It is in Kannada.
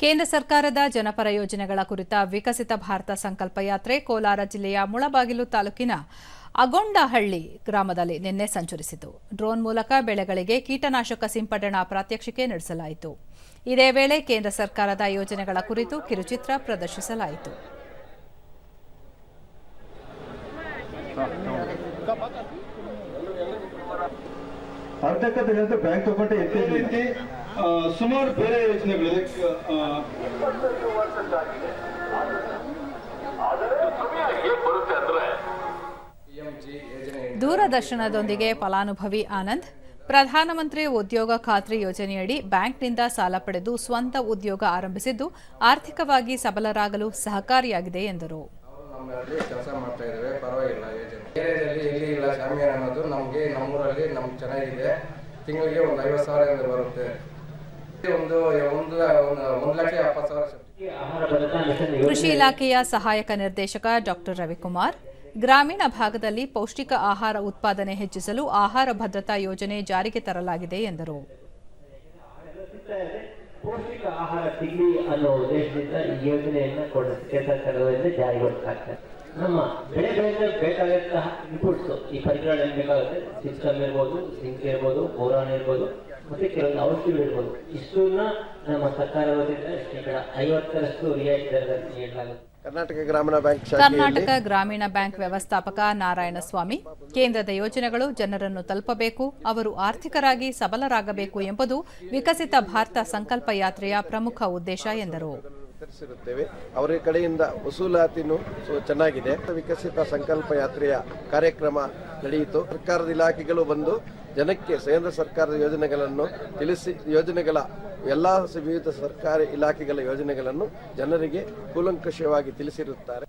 ಕೇಂದ್ರ ಸರ್ಕಾರದ ಜನಪರ ಯೋಜನೆಗಳ ಕುರಿತ ವಿಕಸಿತ ಭಾರತ ಸಂಕಲ್ಪ ಯಾತ್ರೆ ಕೋಲಾರ ಜಿಲ್ಲೆಯ ಮುಳಬಾಗಿಲು ತಾಲೂಕಿನ ಅಗೊಂಡಹಳ್ಳಿ ಗ್ರಾಮದಲ್ಲಿ ನಿನ್ನೆ ಸಂಚರಿಸಿತು. ಡ್ರೋನ್ ಮೂಲಕ ಬೆಳೆಗಳಿಗೆ ಕೀಟನಾಶಕ ಸಿಂಪಡಣಾ ಪ್ರಾತ್ಯಕ್ಷಿಕೆ ನಡೆಸಲಾಯಿತು. ಇದೇ ವೇಳೆ ಕೇಂದ್ರ ಸರ್ಕಾರದ ಯೋಜನೆಗಳ ಕುರಿತು ಕಿರುಚಿತ್ರ ಪ್ರದರ್ಶಿಸಲಾಯಿತು. ಬ್ಯಾಂಕ್ ತಗೊಂಡೆ ರೀತಿ ಆ, ಸುಮಾರು ಬೇರೆ ಯೋಜನೆಗಳಿದೆ. ದೂರದರ್ಶನದೊಂದಿಗೆ ಫಲಾನುಭವಿ ಆನಂದ್ ಪ್ರಧಾನಮಂತ್ರಿ ಉದ್ಯೋಗ ಖಾತ್ರಿ ಯೋಜನೆಯಡಿ ಬ್ಯಾಂಕ್ನಿಂದ ಸಾಲ ಪಡೆದು ಸ್ವಂತ ಉದ್ಯೋಗ ಆರಂಭಿಸಿದ್ದು ಆರ್ಥಿಕವಾಗಿ ಸಬಲರಾಗಲು ಸಹಕಾರಿಯಾಗಿದೆ ಎಂದರು. ಶಾಮಿಯಾನ ಅನ್ನೋದು ನಮಗೆ ನಮ್ಮೂರಲ್ಲಿ ನಮ್ಗೆ ಚೆನ್ನಾಗಿದೆ. ತಿಂಗಳಿಗೆ ಒಂದು ಐವತ್ತು ಸಾವಿರದಿಂದ ಬರುತ್ತೆ. ಒಂದು ಒಂದು ಒಂದು ಲಕ್ಷ ಎಪ್ಪತ್ತು ಸಾವಿರ. ಕೃಷಿ ಇಲಾಖೆಯ ಸಹಾಯಕ ನಿರ್ದೇಶಕ ಡಾಕ್ಟರ್ ರವಿಕುಮಾರ್, ಗ್ರಾಮೀಣ ಭಾಗದಲ್ಲಿ ಪೌಷ್ಟಿಕ ಆಹಾರ ಉತ್ಪಾದನೆ ಹೆಚ್ಚಿಸಲು ಆಹಾರ ಭದ್ರತಾ ಯೋಜನೆ ಜಾರಿಗೆ ತರಲಾಗಿದೆ ಎಂದರು. ಪೌಷ್ಟಿಕ ಆಹಾರ ಸಿಗಲಿ ಅನ್ನೋ ಉದ್ದೇಶದಿಂದ ಈ ಯೋಜನೆಯನ್ನ ಕೊಡ ಕೇಂದ್ರ ಸರ್ಕಾರದಿಂದ ಜಾರಿಗೊಳಿಸಲಾಗ್ತದೆ ನಮ್ಮ ಬೆಳೆ ಬೆಳೆಗೆ ಬೇಕಾದಂತಹ ಇನ್ಪುಟ್ಸ್ ಈ ಪರಿಕರಗಳು ಬೇಕಾಗುತ್ತೆ. ಸಿಸ್ಟಮ್ ಇರ್ಬೋದು ಸಿಂಕ್ ಇರ್ಬೋದು, ಬೋರಾನ್ ಇರ್ಬೋದು. ಮತ್ತೆ ಕೆಲವೊಂದು ಔಷಧಿ ಇರ್ಬೋದು. ಇಷ್ಟನ್ನ ನಮ್ಮ ಸರ್ಕಾರ ವತಿಯಿಂದ ಶೇಕಡ ಐವತ್ತರಷ್ಟು ರಿಯಾಯಿತಿ ದರದಲ್ಲಿ ನೀಡಲಾಗುತ್ತೆ ಕರ್ನಾಟಕ ಗ್ರಾಮೀಣ ಬ್ಯಾಂಕ್ ಕರ್ನಾಟಕ ಗ್ರಾಮೀಣ ಬ್ಯಾಂಕ್ ವ್ಯವಸ್ಥಾಪಕ ನಾರಾಯಣಸ್ವಾಮಿ ಕೇಂದ್ರದ ಯೋಜನೆಗಳು ಜನರನ್ನು ತಲುಪಬೇಕು ಅವರು ಆರ್ಥಿಕರಾಗಿ ಸಬಲರಾಗಬೇಕು ಎಂಬುದು ವಿಕಸಿತ ಭಾರತ ಸಂಕಲ್ಪ ಯಾತ್ರೆಯ ಪ್ರಮುಖ ಉದ್ದೇಶ ಎಂದರು. ವಿತರಿಸಿರುತ್ತೇವೆ ಅವರ ಕಡೆಯಿಂದ ವಸೂಲಾತಿನೂ ಚೆನ್ನಾಗಿದೆ. ವಿಕಸಿತ ಸಂಕಲ್ಪ ಯಾತ್ರೆಯ ಕಾರ್ಯಕ್ರಮ ನಡೆಯಿತು. ಸರ್ಕಾರದ ಇಲಾಖೆಗಳು ಬಂದು ಜನಕ್ಕೆ ಕೇಂದ್ರ ಸರ್ಕಾರದ ಯೋಜನೆಗಳನ್ನು ತಿಳಿಸಿ, ಯೋಜನೆಗಳ ಎಲ್ಲ ವಿವಿಧ ಸರ್ಕಾರಿ ಇಲಾಖೆಗಳ ಯೋಜನೆಗಳನ್ನು ಜನರಿಗೆ ಕೂಲಂಕಷವಾಗಿ ತಿಳಿಸಿರುತ್ತಾರೆ.